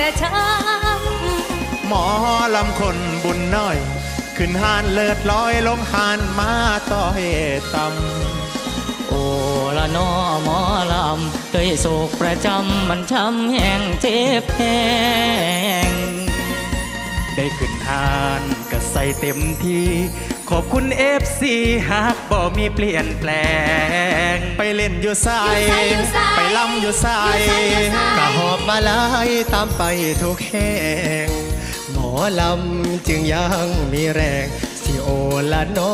แต่ช้ำหมอลำคนบุญน้อย ขึ้นหานเลิดลอยลงหานมาต่อเยต่ำโอ้ละนอหมอลำเคยโศกประจำมันช้ำแห่งเจ็บแห้งได้ขึ้นหานก็ใส่เต็มที่ ขอบคุณเอฟซีหากบ่มีเปลี่ยนแปลง ไปเล่นอยู่ใส่ไปล่ำอยู่ใส มาลายตามไปทุกแห่ง หมอลำจึงยังมีแรง สิโอละนอ